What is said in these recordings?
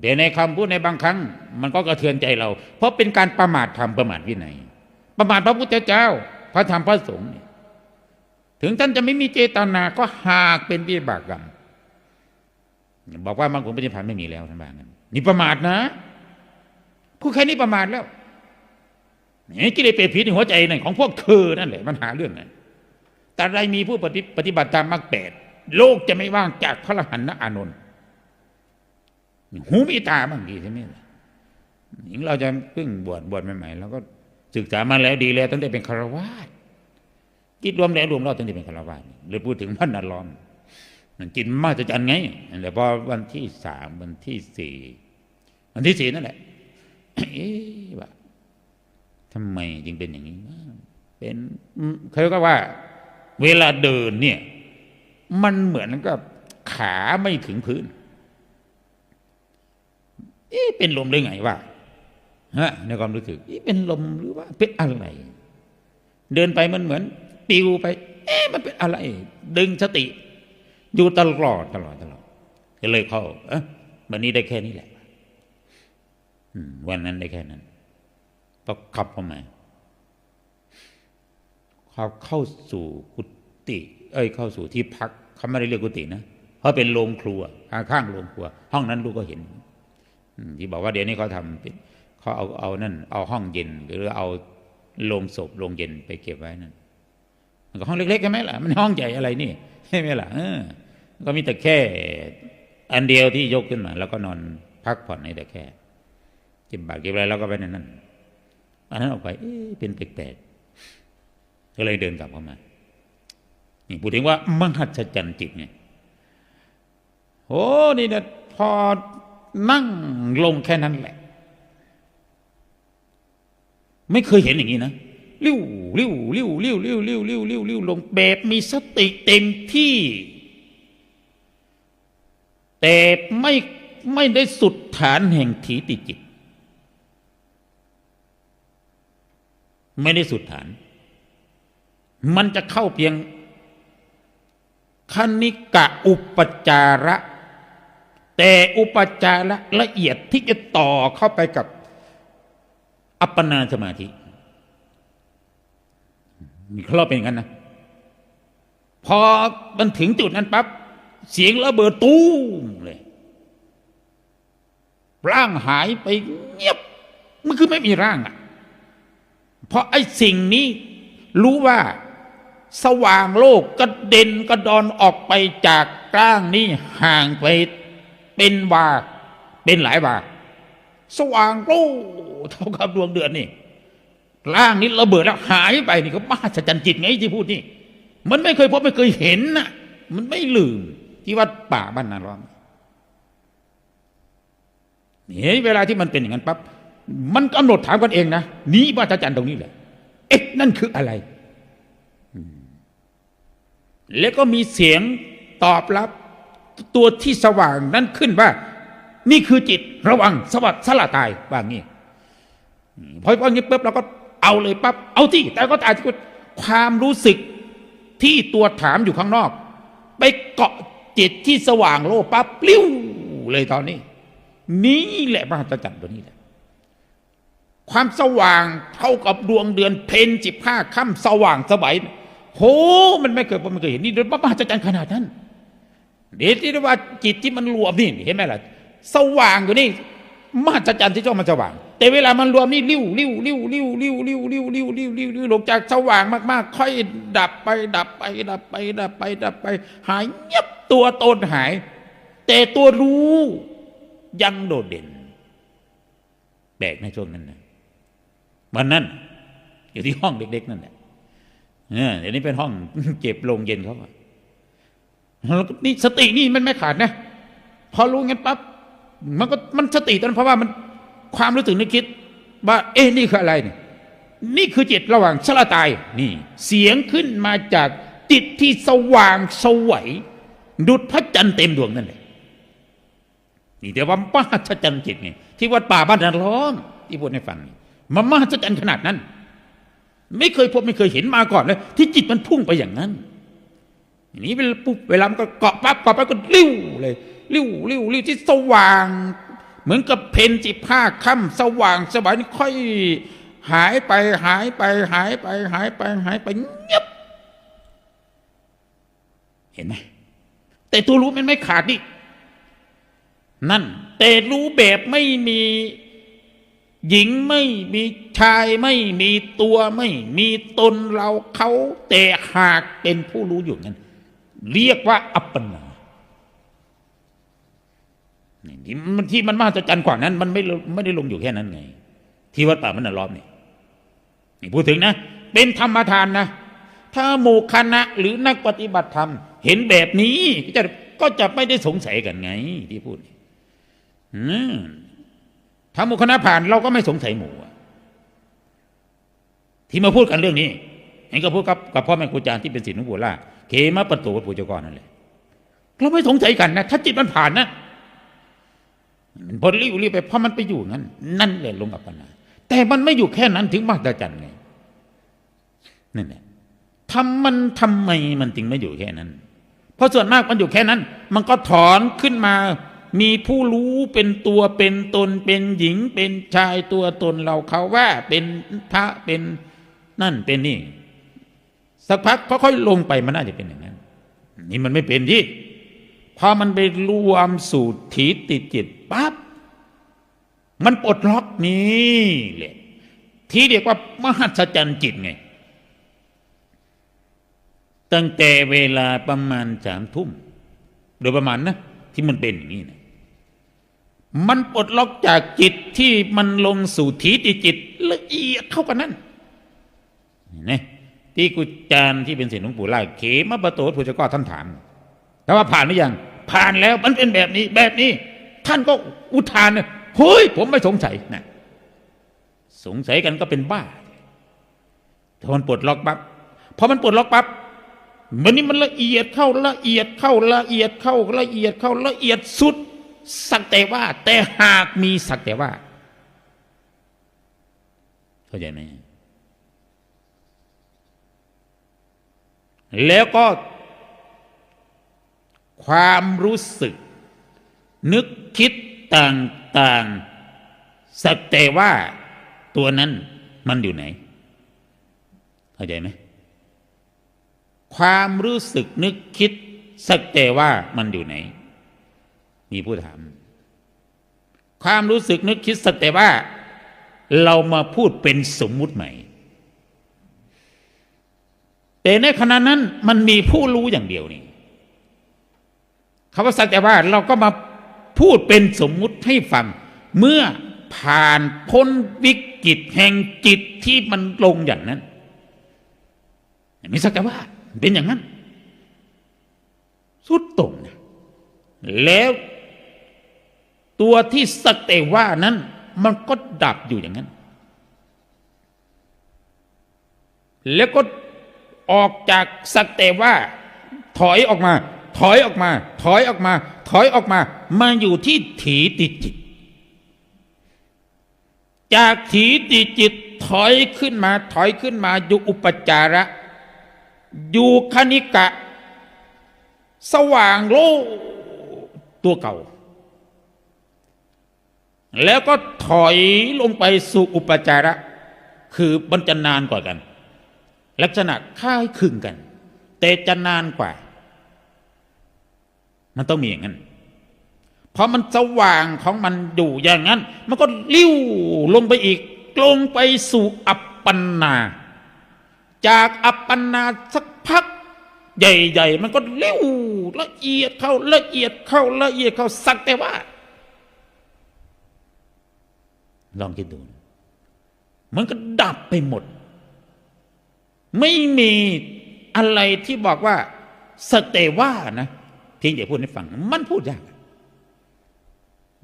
แต่ในคำพูดในบางครั้ง มันก็กระเทือนใจเรา เพราะเป็นการประมาทธรรมประมาทวินัย ประมาทพระพุทธเจ้า พระธรรมพระสงฆ์ถึงท่านจะไม่มีเจตนาก็หากเป็นวิบากกรรมบอกว่ามังคงปฏิพันธ์ไม่มีแล้วท่านบางั้นนี่ประมาทนะพูดแค่นี้ประมาทแล้วนี่กิเลสเปรตผีในหัวใจนั่นของพวกเธอนั่นแหละมันหาเรื่องนั่นแต่ไรมีผู้ปฏิบัติตามมรรคแปดโลกจะไม่ว่างจากพระอรหันต์นะอานนท์ หูมีตาบางดีใช่ไหมหญิงเราจะเพิ่งบวชบวชใหม่ๆเราก็ศึกษามาแล้วดีแล้วตั้งแต่เป็นคารวาสคิดรวมแล้วรวมเราตั้งแต่เป็นคารวาสหรือพูดถึงพันนารอมมันกินมากจะจันไงแต่พอวันที่สามวันที่สี่วันที่สี่นั่นแหละเอ๊ะว่าทำไมจึงเป็นอย่างนี้เป็นเขาก็ว่า เวลาเดินเนี่ย มันเหมือนกับขาไม่ถึงพื้น เอ๊ะเป็นลมหรือไงวะฮะในความรู้สึกเอ๊ะเป็นลมหรือว่าเป็นอะไร เดินไปมันเหมือนปิวไป เอ๊ะมันเป็นอะไร ดึงสติ อยู่ตลอดตลอดตลอดก็เลยเข้าเอะวันนี้ได้แค่นี้แหละวันนั้นได้แค่นั้นก็ขับเข้ามาเขาเข้าสู่กุฏิเอ้ยเข้าสู่ที่พักเขาไม่ได้เรียกกุฏินะเพราะเป็นโรงครัวข้างข้างโรงครัว ห้องนั้นลูกก็เห็น ที่บอกว่าเดี๋ยวนี้เขาทำเขาเอาเอานั่น เอาห้องเย็น หรือเอาโรงศพโรงเย็นไปเก็บไว้นั่นมันก็ห้องเล็กๆใช่ไหมล่ะมันห้องใหญ่อะไรนี่ใช่ไหมล่ะเออก็มีแต่แค่ อันเดียวที่ยกขึ้นมา แล้วก็นอนพักผ่อนในแต่แค่กินบาตรกินอะไรแล้วก็ไปในนั้นอันนั้นออกไปเอ๊ะเป็นแปลกๆก็เลยเดินกลับเข้ามานี่พูดถึงว่ามหัศจรรย์จิตไงโอ้นี่นะพอ นั่งลงแค่นั้นแหละ ไม่เคยเห็นอย่างนี้นะริ้วริ้วริ้วริ้วริ้วริ้วริ้วริ้วริ้วลงแบบมีสติเต็มที่ แต่ไม่ไม่ได้สุดฐานแห่งถีติจิต ไม่ได้สุดฐาน มันจะเข้าเพียงคณิกะอุปจาระ แต่อุปจาระละเอียดที่จะต่อเข้าไปกับอัปปนาสมาธิมีเขาเล่าเป็นอย่างนั้นนะ พอมันถึงจุดนั้นปั๊บเสียงระเบิดตู้มเลยร่างหายไปเงียบ มันคือไม่มีร่างอะ เพราะไอ้สิ่งนี้รู้ว่าสว่างโลกกระเด็นกระดอนออกไปจากร่างนี้ห่างไป เป็นวา เป็นหลายวา สว่างโลกเท่ากับดวงเดือนนี่ร่างนี้ระเบิดแล้วหายไปนี่ก็มหัศจรรย์จิตไงที่พูดนี่ มันไม่เคยพบไม่เคยเห็นน่ะมันไม่ลืมที่วัดป่าบ้านนาล้อมนี่เวลาที่มันเป็นอย่างนั้นปั๊บมันกำหนดถามกันเองนะนี่มหัศจรรย์ตรงนี้แหละ เอ๊ะนั่นคืออะไร แล้วก็มีเสียงตอบรับ ตัวที่สว่างนั้นขึ้นว่า นี่คือจิตระวังสวัสดิ์สละตายว่างี้พอพองี้ปุ๊บเราก็เอาเลยปั๊บเอาที่ แต่ก็อาจจะความรู้สึกที่ตัวถามอยู่ข้างนอก ไปเกาะจิตที่สว่างโลปั๊บปลิ้วเลยตอนนี้ นี่แหละมหัศจรรย์ตัวนี้แหละ ความสว่างเท่ากับดวงเดือนเพนสิบห้าค่ำสว่างสบายโหมันไม่เคยผมันเคยเห็นนี่เดินมหัศจรรย์ขนาดนั้น เดี๋ยวที่เรียกว่าจิตที่มันรวมนี่เห็นไหมล่ะ สว่างอยู่นี่มหัศจรรย์ที่เจ้ามันสว่าง แต่เวลามันรวมนี่ริ้วริ้วริ้วริ้วริ้วริ้วริ้วริ้วริ้วริ้วริ้วลงจากสว่างมากๆ ค่อยดับไป ดับไป ดับไป ดับไป ดับไป หายเงียบตัวตนหาย แต่ตัวรู้ยังโดดเด่นแปลกในช่วงนั้นนะวันนั้น อยู่ที่ห้องเด็ก ๆ นั่นแหละเออเดี๋ยวนี้เป็นห้องเก็บโรงเย็นเขาอะ นี่สตินี่มันไม่ขาดนะ พอรู้งั้นปั๊บมันก็มันสติตอนเพราะว่ามันความรู้สึกนึกคิด ว่า เอ๊ะนี่คืออะไรเนี่ยนี่คือจิตระหว่างชละตายนี่ เสียงขึ้นมาจากจิตที่สว่างสวัยดุดพระจันทร์เต็มดวงนั่นแหละนี่แต่ว่ามหัศจรรย์จิตไงที่วัดป่าบ้านนันล้อมที่พูดให้ฟังมันมหัศจรรย์ขนาดนั้น ไม่เคยพบไม่เคยเห็นมาก่อนเลยที่จิตมันพุ่งไปอย่างนั้น อย่างนี้เวลาปุ๊บเวลามันก็เกาะปั๊บเกาะปั๊บก็ริ้วเลยริ้วริ้วริ้วที่สว่าง เหมือนกับเพนสิบห้าค่ำสว่างสวายนี่ค่อย หายไปหายไปหายไปหายไปหายไปเงียบเห็นไหมแต่ตัวรู้มันไม่ขาดนี่นั่น แต่รู้แบบไม่มีหญิงไม่มีชายไม่มีตัวไม่มีตนเราเขาแต่หากเป็นผู้รู้อยู่งั้น เรียกว่าอัปปนาที่มันที่มันมหัศจรรย์กว่านั้น มันไม่ไม่ได้ลงอยู่แค่นั้นไง ที่วัดป่ามันนรอบนี่นี่พูดถึงนะ เป็นธรรมทานนะ ถ้าหมู่คณะหรือนักปฏิบัติธรรม เห็นแบบนี้ก็จะก็จะไม่ได้สงสัยกันไง ที่พูดถ้าหมู่คณะผ่านเราก็ไม่สงสัยหมู่ที่มาพูดกันเรื่องนี้เห็นก็พูดกับกับพ่อแม่ครูอาจารย์ที่เป็นศิษย์หลวงปู่ล่า เขมาประตูวัดปู่เจ้ากรนั่นแหละเราไม่สงสัยกันนะถ้าจิตมันผ่านนะมันพอรีบรีบไปเพราะมันไปอยู่งั้น นั่นแหละลงอัปปนา แต่มันไม่อยู่แค่นั้นถึงมหัศจรรย์ไงนั่นแหละทำมันทำไมมันจึงไม่อยู่แค่นั้น เพราะส่วนมากมันอยู่แค่นั้น มันก็ถอนขึ้นมา มีผู้รู้เป็นตัวเป็นตนเป็นหญิงเป็นชายตัวตนเราเขาว่าเป็นพระเป็นนั่นเป็นนี่ สักพักค่อยๆลงไปมันน่าจะเป็นอย่างนั้น นี่มันไม่เป็นที่พอมันไปรวมสู่ถีติดจิตปั๊บมันปลดล็อกนี่แหละที่เรียกว่ามหัศจรรย์จิตไง ตั้งแต่เวลาประมาณสามทุ่มโดยประมาณนะที่มันเป็นอย่างนี้นะมันปลดล็อกจากจิตที่มันลงสู่ถีติจิตละเอียดเข้ากันนั่นนี่ ที่กุจารย์ที่เป็นศิษย์หลวงปู่ล่าเขมาประโตดผู้เจ้าก็ท่านถามแต่ว่าผ่านหรือยังผ่านแล้วมันเป็นแบบนี้แบบนี้ ท่านก็อุทานเฮ้ยผมไม่สงสัยนะสงสัยกันก็เป็นบ้าถ้ามันปลดล็อกปั๊บพอมันปลดล็อกปั๊บมันนี่มันละเอียดเข้าละเอียดเข้าละเอียดเข้าละเอียดเข้าละเอียดสุด สักแต่ว่า แต่หากมีสักแต่ว่าเข้าใจไหม แล้วก็ ความรู้สึก นึกคิดต่างๆ สักแต่ว่าตัวนั้นมันอยู่ไหน เข้าใจไหมความรู้สึกนึกคิด สักแต่ว่ามันอยู่ไหน มีผู้ถาม ความรู้สึกนึกคิดสักแต่ว่า เรามาพูดเป็นสมมุติใหม่ แต่ในขณะนั้นมันมีผู้รู้อย่างเดียวนี่คำว่าสักแต่ว่าเราก็มาพูดเป็นสมมุติให้ฟัง เมื่อผ่านพ้นวิกฤตแห่งจิตที่มันลงอย่างนั้นมีสักแต่ว่าเป็นอย่างนั้น สุดตรงนะแล้วตัวที่สักแต่ว่านั้น มันก็ดับอยู่อย่างนั้น แล้วก็ ออกจากสักแต่ว่าถอยออกมา ถอยออกมา ถอยออกมา ถอยออกมา มาอยู่ที่ถีติจิต จากถีติจิตถอยขึ้นมา ถอยขึ้นมาอยู่อุปจาระ อยู่คณิกะ สว่างโลตัวเก่า แล้วก็ถอยลงไปสู่อุปจาระ คือมันจะนานกว่ากัน ลักษณะคล้ายคลึงกัน แต่จะนานกว่า มันต้องมีอย่างนั้นเพราะมันสว่างของมันอยู่อย่างนั้น มันก็ลิ้วลงไปอีก ลงไปสู่อัปปนา จากอัปปนาสักพักใหญ่ๆ มันก็เลี้วละเอียดเข้าละเอียดเข้าละเอียดเข้าสักแต่ว่า ลองคิดดู มันก็ดับไปหมด ไม่มีอะไรที่บอกว่าสกแต่ว่านะเพียงแต่พูดให้ฟัง มันพูดยาก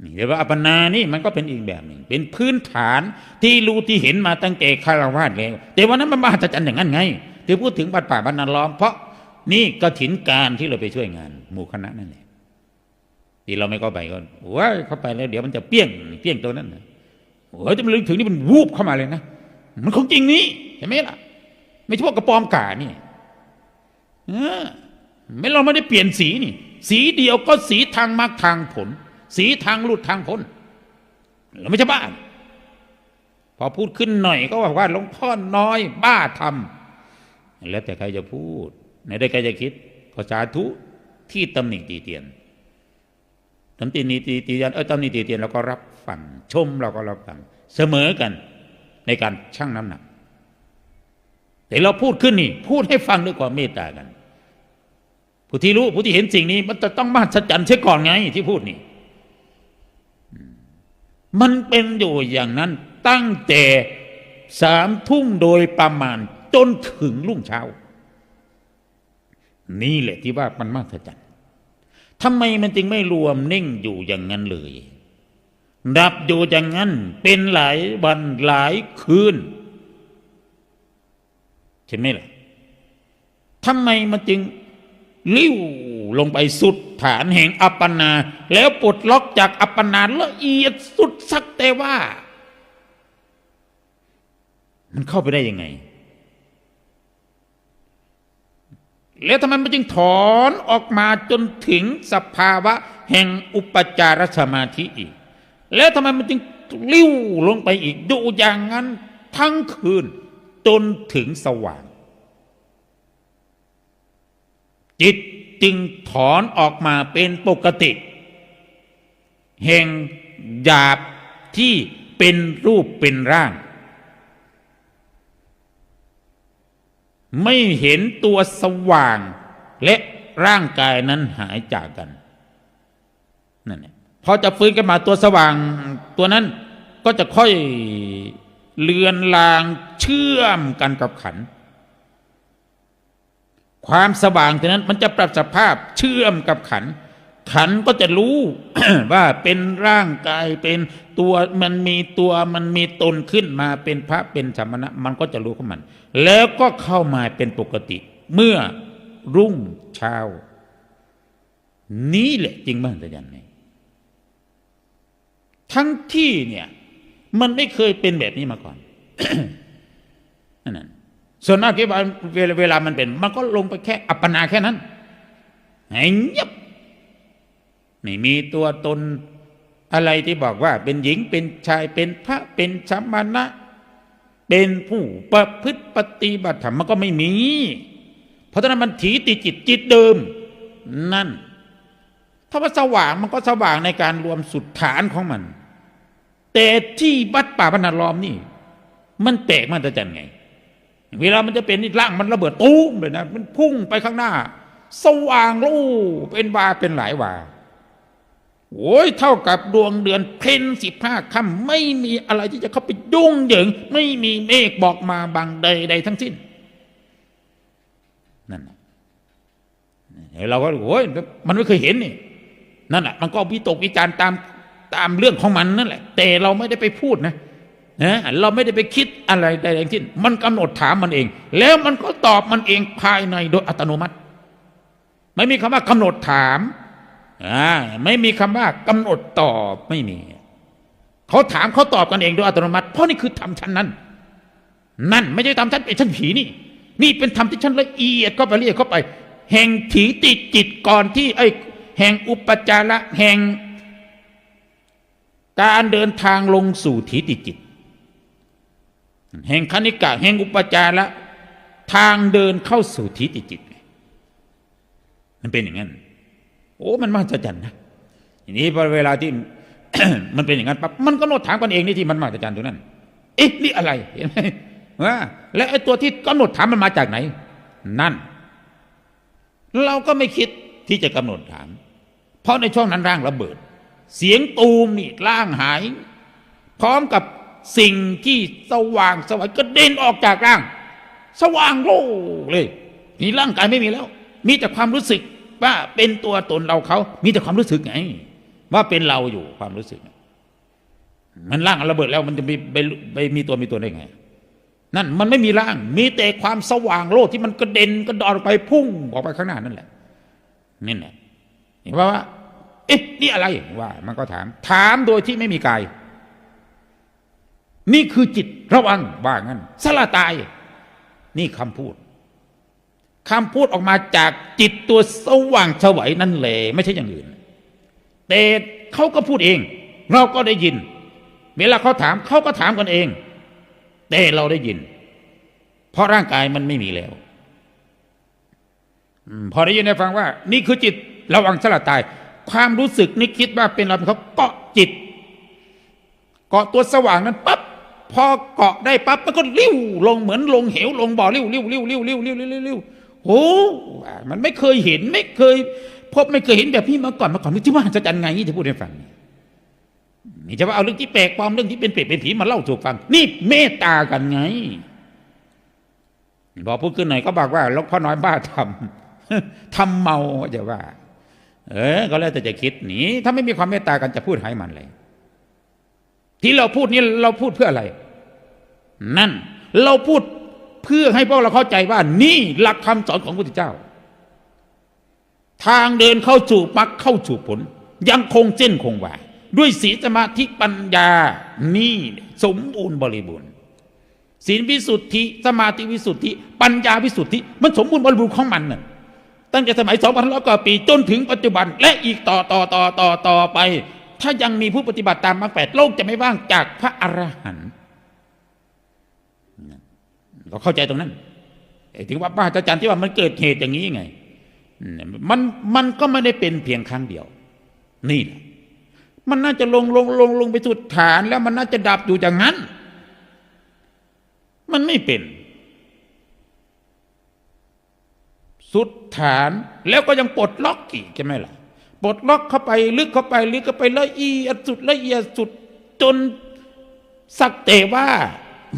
นี่เรียกว่าอัปนานี่มันก็เป็นอีกแบบหนึ่ง เป็นพื้นฐานที่รู้ที่เห็นมาตั้งแต่คารวาสแล้วแต่วันนั้นมันมหัศจรรย์อย่างนั้นไงที่พูดถึงบัดป่าบรรณล้อม เพราะนี่กถินการที่เราไปช่วยงาน หมู่คณะนั่นแหละที่เราไม่เข้าไปก็ว้ายเข้าไปแล้ว เดี๋ยวมันจะเปี้ยงเปี้ยงตัวนั้นนะโอ้ยจะมันลึกถึงนี่มันวูบเข้ามาเลยนะมันของจริงนี้เห็นไหมล่ะ ไม่ใช่พวกกระปอมกานี่เออไม่เราไม่ได้เปลี่ยนสีนี่ สีเดียวก็สีทางมรรคทางผล สีทางลุดทางพ้นเราไม่ใช่บ้าพอพูดขึ้นหน่อยก็บอกว่าหลวงพ่อน้อย บ้าทำแล้วแต่ใครจะพูดไหนได้ใครจะคิดภาษาทุที่ตำหนิตีเตียนตำหนิตีตีเตียนเออตำหนิตีเตียนเราก็รับฟังชมเราก็รับฟังเสมอกันในการชั่งน้ำหนัก แต่เราพูดขึ้นนี่ พูดให้ฟังด้วยความเมตตากัน ผู้ที่รู้ผู้ที่เห็นสิ่งนี้ มันจะต้องมหัศจรรย์เช่ก่อนไงที่พูดนี่ มันเป็นอยู่อย่างนั้นตั้งแต่สามทุ่มโดยประมาณ จนถึงรุ่งเช้า นี่แหละที่ว่ามันมหัศจรรย์ทำไมมันจึงไม่รวมนิ่งอยู่อย่างนั้นเลยดับอยู่อย่างนั้นเป็นหลายวันหลายคืน ใช่ไหมล่ะทำไมมันจึงลิ้วลงไปสุดฐานแห่งอัปปนา แล้วปลดล็อกจากอัปปนาละเอียดสุดสักแต่ว่า มันเข้าไปได้ยังไง แล้วทำไมมันจึงถอนออกมาจนถึงสภาวะ แห่งอุปจารสมาธิอีก แล้วทำไมมันจึงลิ้วลงไปอีกดูอย่างนั้นทั้งคืน จนถึงสว่าง จิตจึงถอนออกมาเป็นปกติ แห่งหยาบที่เป็นรูปเป็นร่าง ไม่เห็นตัวสว่างและร่างกายนั้นหายจากกันนั่นแหละพอจะฟื้นกันมาตัวสว่างตัวนั้นก็จะค่อย เลือนลางเชื่อมกันกับขัน ความสว่างตัวนั้นมันจะปรับสภาพเชื่อมกับขัน ขันก็จะรู้ว่าเป็นร่างกายเป็นตัวมันมีตัวมันมีตนขึ้นมาเป็นพระเป็นสมณะ มันก็จะรู้ของมัน แล้วก็เข้ามาเป็นปกติ เมื่อรุ่งเช้า นี้แหละจริงบ้างแต่ยันไงทั้งที่เนี่ย มันไม่เคยเป็นแบบนี้มาก่อนนั่นนะส่วนมากที่ว่าเวลาเวลามันเป็น มันก็ลงไปแค่อัปปนาแค่นั้นห้เงียบไม่มีตัวตนอะไรที่บอกว่า เป็นหญิงเป็นชายเป็นพระเป็นสมณะเป็นผู้ประพฤติปฏิบัติธรรมมันก็ไม่มี เพราะฉะนั้นมันถีติจิตจิตเดิม นั่น ถ้าว่าสว่างมันก็สว่างในการรวมสุดฐานของมัน แต่ที่วัดป่าพนันล้อมนี่ มันแตกมันจะจันไง เวลามันจะเป็นนี่ร่างมันระเบิดตุ้มเลยนะมันพุ่งไปข้างหน้า สว่างลู่เป็นวาเป็นหลายวาโอ้ยเท่ากับดวงเดือนเพ็ญสิบห้าค่ำไม่มีอะไรที่จะเข้าไปยุ่งเหยิง ไม่มีเมฆบอกมาบางใดใดทั้งสิ้นนั่นน่ะเราก็โอ้ยมันไม่เคยเห็นนี่นั่นแหละมันก็วิตกวิจารณ์ตาม ตามเรื่องของมันนั่นแหละ แต่เราไม่ได้ไปพูดนะนะเราไม่ได้ไปคิดอะไรใดๆทั้งสิ้นมันกำหนดถามมันเอง แล้วมันก็ตอบมันเองภายในโดยอัตโนมัติ ไม่มีคำว่ากำหนดถามอ่าไม่มีคำว่ากำหนดตอบไม่มีเขาถามเขาตอบกันเองโดยอัตโนมัติ เพราะนี่คือธรรมชั้นนั้น นั่นไม่ใช่ธรรมชั้นเป็นชั้นผีนี่ นี่เป็นธรรมที่ชั้นละเอียดเข้าไปละเอียดเข้าไป แห่งถีติจิตก่อนที่ไอ้แห่งอุปจาระแห่ง การเดินทางลงสู่ถีติจิต แห่งคณิกะแห่งอุปจาระทางเดินเข้าสู่ถีติจิต มันเป็นอย่างนั้น โอ้มันมหัศจรรย์นะทีนี้พอเวลาที่มันเป็นอย่างนั้นปั๊บมันก็โนดถามกันเองนี่ที่มันมหัศจรรย์ตรงนั้น เอ๊ะนี่อะไรเห็นไหมว่าและไอ้ตัวที่กำหนดถามมันมาจากไหน นั่น เราก็ไม่คิดที่จะกำหนดถาม เพราะในช่วงนั้นร่างระเบิด เสียงตูมนี่ร่างหาย พร้อมกับสิ่งที่สว่างสวัยก็เด่นออกจากร่าง สว่างโล่เลยนี่ร่างกายไม่มีแล้ว มีแต่ความรู้สึกว่าเป็นตัวตนเราเขา มีแต่ความรู้สึกไง ว่าเป็นเราอยู่ความรู้สึก มันร่างระเบิดแล้วมันจะมีไปไปมีตัวมีตัวได้ไง นั่นมันไม่มีร่าง มีแต่ความสว่างโลกที่มันกระเด็นกระดอนไปพุ่งออกไปข้างหน้านั่นแหละนี่แหละเห็นว่าว่า อ๊ะนี่อะไรว่า มันก็ถาม ถามโดยที่ไม่มีกาย นี่คือจิตระวังว่างั้นสละตาย นี่คำพูดคำพูดออกมาจากจิตตัวสว่างเฉวยนั่นแหละไม่ใช่อย่างอื่น แต่เขาก็พูดเอง เราก็ได้ยิน เวลาเขาถามเขาก็ถามกันเอง แต่เราได้ยิน เพราะร่างกายมันไม่มีแล้วพอได้ยินได้ฟังว่า นี่คือจิตระวังสละตาย ความรู้สึกนี่คิดว่าเป็นเรเขาเกาะจิต เกาะตัวสว่างนั้นปั๊บพอเกาะได้ปั๊บมันก็ลิ้วลงเหมือนลงเหวลงบ่อลิ้วลิ้วลิ้วลิ้วลิ้วลิ้วลิ้วลิ้วโอ้มันไม่เคยเห็นไม่เคย พบไม่เคยเห็นแบบนี้มาก่อนมาก่อนที่ว่าจะจันไงที่พูดให้ฟังนี่จะว่าเอาเรื่องที่แปลกปลอมเรื่องที่เป็นเปรตเป็นผีมาเล่าสู่ฟัง นี่เมตตากันไงพอกพูดขึ้นหน่อยก็บอกว่าหลวงพ่อน้อยบ้าทำทำเมาจะว่า เออ ก็แล้วแต่จะคิดหนีถ้าไม่มีความเมตตากันจะพูดให้มันเลย ที่เราพูดนี่เราพูดเพื่ออะไร นั่น เราพูดเพื่อให้พวกเราเข้าใจว่า นี่หลักคำสอนของพระพุทธเจ้า ทางเดินเข้าสู่มรรคเข้าสู่ผล ยังคงเส้นคงวาด้วยศีลสมาธิปัญญานี่สมบูรณ์บริบูรณ์ศีลวิสุทธิ สมาธิวิสุทธิ ปัญญาวิสุทธิ มันสมบูรณ์บริบูรณ์ของมันน่ะ ตั้งแต่สมัย2 5 0 0กว่าปีจนถึงปัจจุบัน และอีกต่อต่อต่อต่อต่อไป ถ้ายังมีผู้ปฏิบัติตามมรรคแปดโลกจะไม่ว่างจากพระอรหันต์เราเข้าใจตรงนั้นถึงว่าป้าจันที่ว่ามันเกิดเหตุอย่างนี้ไงมันมันก็ไม่ได้เป็นเพียงครั้งเดียว นี่แหละมันน่าจะลงลงลงลงไปสุดฐานแล้วมันน่าจะดับอยู่อย่างนั้น มันไม่เป็น สุดฐานแล้วก็ยังปลดล็อกอีกใช่ไหมล่ะปลดล็อกเข้าไปลึกเข้าไปลึกเข้าไปละเอียดสุดละเอียดสุดจนสักแต่ว่า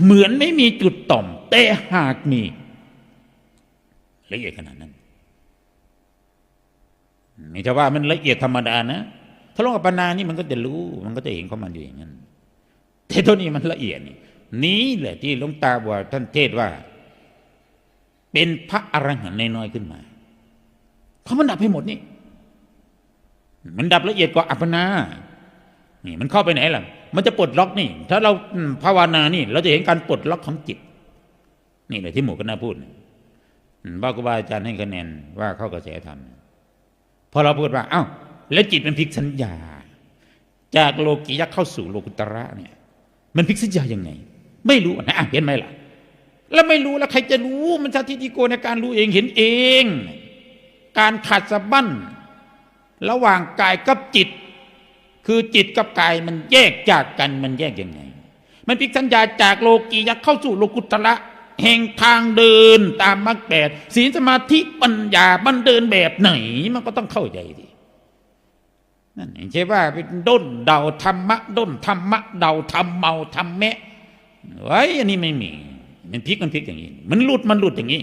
เหมือนไม่มีจุดต่อม แต่หากมีละเอียดขนาดนั้นไม่ใช่ว่ามันละเอียดธรรมดานะ ถ้าลงกับปนานี่มันก็จะรู้ มันก็จะเห็นของมันอยู่อย่างนั้นแต่ตัวนี้มันละเอียดนี่นี้แหละที่หลวงตาบอกว่าท่านเทศว่า เป็นพระอรหันต์น้อยๆขึ้นมา เพราะมันดับให้หมดนี่ มันดับละเอียดกว่าอัปปนา นี่มันเข้าไปไหนล่ะ มันจะปลดล็อกนี่ ถ้าเราภาวนานี่ เราจะเห็นการปลดล็อกของจิต นี่แหละที่หมู่คณะพูดอืมว่าครูบาอาจารย์ให้คะแนนว่าเข้ากระแสธรรมพอเราพูดว่า เอ้า แล้วจิตมันพลิกสัญญา จากโลกียะเข้าสู่โลกุตระเนี่ย มันพลิกสัญญายังไง ไม่รู้นะอะเห็นไหมล่ะ แล้วไม่รู้แล้วใครจะรู้ มันชาติติโกในการรู้เองเห็นเอง การขาดสะบั้นระหว่างกายกับจิต คือจิตกับกายมันแยกจากกันมันแยกยังไง มันพิกสัญญาจากโลกียะเข้าสู่โลกุตระแห่งทางเดินตามมรรคแปดศีลสมาธิปัญญามันเดินแบบไหน มันก็ต้องเข้าใจดินั่นใช่ว่าเป็นด้นเดาธรรมะด้นธรรมะเดาทำเมาทำแมะไว้อันนี้ไม่มี มันพลิกมันพลิกอย่างนี้ มันหลุดมันหลุดอย่างนี้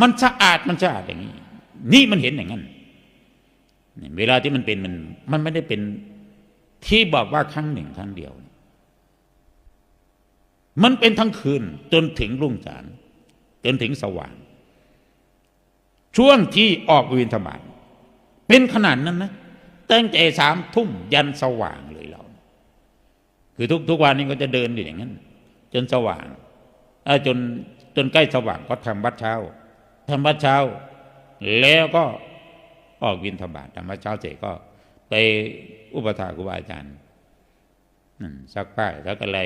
มันสะอาดมันสะอาดอย่างนี้ นี่มันเห็นอย่างนั้นเวลาที่มันเป็นมันมันไม่ได้เป็นที่บอกว่าครั้งหนึ่งครั้งเดียว มันเป็นทั้งคืนจนถึงรุ่งสางจนถึงสว่าง ช่วงที่ออกวินธบาตเป็นขนาดนั้นนะตั้งแต่สามทุ่มยันสว่างเลยเรา คือทุกทุกวันนี้ก็จะเดินอยู่อย่างนั้น จนสว่าง จนจนใกล้สว่างก็ทำวัดเช้าทำวัดเช้า แล้วก็ออกวินธบาตทำวัดเช้าเสร็จก็ไปอุปถาครูบาอาจารย์ซักผ้าแล้วก็อะไร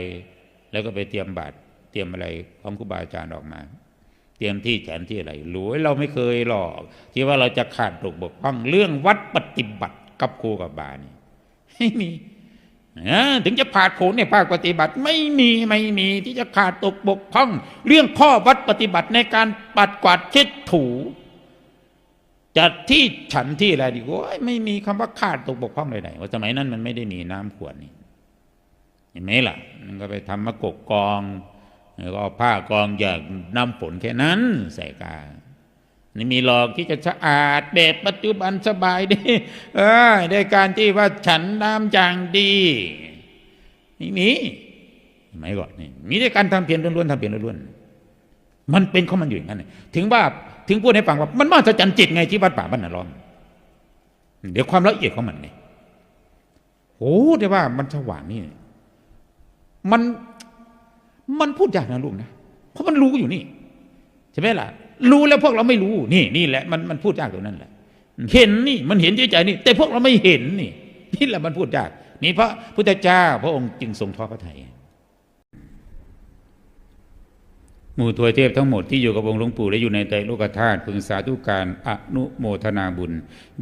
แล้วก็ไปเตรียมบาตรเตรียมอะไรของครูบาอาจารย์ออกมา เตรียมที่แขนที่อะไรรู้เราไม่เคยหรอกที่ว่าเราจะขาดตกบกพร่องเรื่องวัดปฏิบัติกับครูกับบานี่ไม่มีนะ ถึงจะผ่าดผนในภาคปฏิบัติไม่มีไม่มีที่จะขาดตกบกพร่อง เรื่องข้อวัดปฏิบัติในการปัดกวาดเช็ดถูจัดที่ฉันที่อะไรดีโอ้ยไม่มีคำว่าขาดตกบกพร่องใดๆว่าสมัยนั้นมันไม่ได้มีน้ำขวดนี่เห็นไหมล่ะ มันก็ไปทำมากกกองแล้วก็เอาผ้ากองอยางน้ำฝนแค่นั้นใส่กา นี่มีหลอกที่จะสะอาดแบบปัจจุบันสบายดีเออในการที่ว่าฉันน้ำจางดีนี่มีสมัยก่อนนี่มีแต่การทำเพียรล้วนๆทำเพียรล้วนๆมันเป็นของมันอยู่อย่างนั้นถึงว่าถึงพูดให้ฟังว่ามันมาจะจันจิตไงที่วัดป่าบ้านนาล้อมเดี๋ยวความละเอียดของมันไงโอ้แต่ว่ามันสว่างนี่มันมันพูดยากนะลูกนะเพราะมันรู้อยู่นี่ใช่ไหมล่ะ รู้แล้วพวกเราไม่รู้ นี่นี่แหละมันมันพูดยากตรงนั้นแหละเห็นนี่มันเห็นใจนี่ แต่พวกเราไม่เห็นนี่นี่แหละมันพูดยากนี่พระพุทธเจ้าพระองค์จึงทรงทอพระทัย หมู่ทวยเทพทั้งหมดที่อยู่กับองค์หลวงปู่และอยู่ในไตรโลกธาตุพึงสาธุการอนุโมทนาบุญ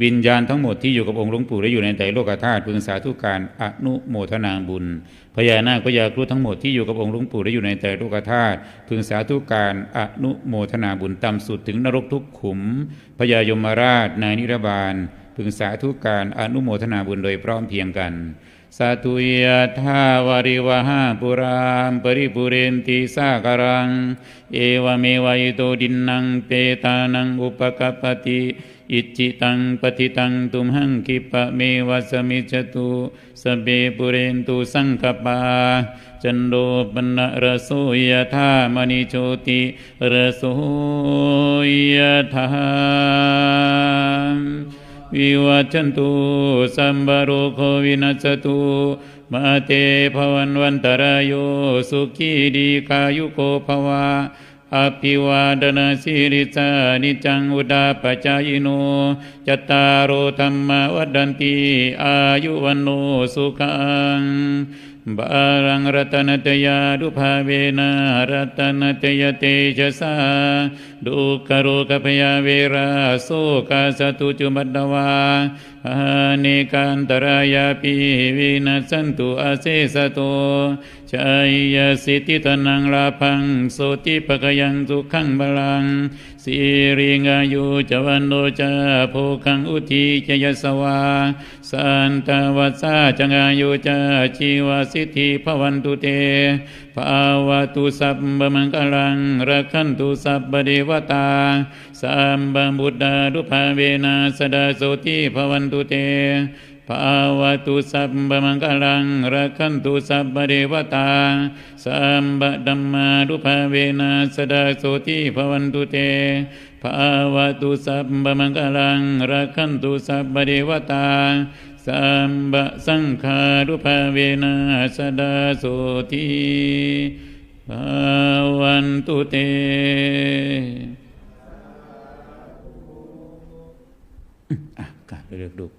วิญญาณทั้งหมดที่อยู่กับองค์หลวงปู่และอยู่ในไตรโลกธาตุพึงสาธุการอนุโมทนาบุญพญานาคพญาครุฑทั้งหมดที่อยู่กับองค์หลวงปู่และอยู่ในไตรโลกธาตุพึงสาธุการอนุโมทนาบุญต่ำสุดถึงนรกทุกขุมพญายมราชนายนิรบาลพึงสาธุการอนุโมทนาบุญโดยพร้อมเพียงกัน สาธุยะธาวริวหาปุรามปริปุเรนติสาการัง เอวเมวายโตดินนังเปตานังอุปกปปติอิจิตังปฏิตังตุมหังคิปะเมวะสมิจตุสเบปุเรนตุสังกปาจันโดปนะระโสยธามณิโชติระโสยธา วิวัชันตุสัมบารุโควินัสตุมาเตภวันวันตรายโยสุขีดีกายุโกภวะอภิวาดนาสิริสานิจังอุดาปจายโนจตารโธรรมวัดดันตีอายุวันโนสุขัง บารังรัตนตยาดุภาเวนะรัตนตยเตชะสาดุกโรกพยาเวราโสกาสตุจุมัดวานกันตรายาปิวินัสสันตุอาเสสโตชัยยสิทธิตนังลาพังโสติปะกยังสุขังบาลังสิริงอายุจวันโนจาโภคังอุทิจยสวาสันตวัสาจังอายุจาชีวสิทธิภวันตุเตภาวะตุสัพพมังกลังรักขันตุสัพพเดวตาสัมบังบุตตาดุภาเวนะสดาโสติภวันตุเตภาวะตุสัพพมังกลังรักขันตุสัพพเดวตาสัมบดัมมาดุภาเวนะสดาโสติภวันตุเตภาวะตุสัพพมังกลังรักขันตุสัพพเดวตาสัมบะสังฆารุภาเวนะสดาโสติภาวันตุเตอะ กราบเลือกดูไป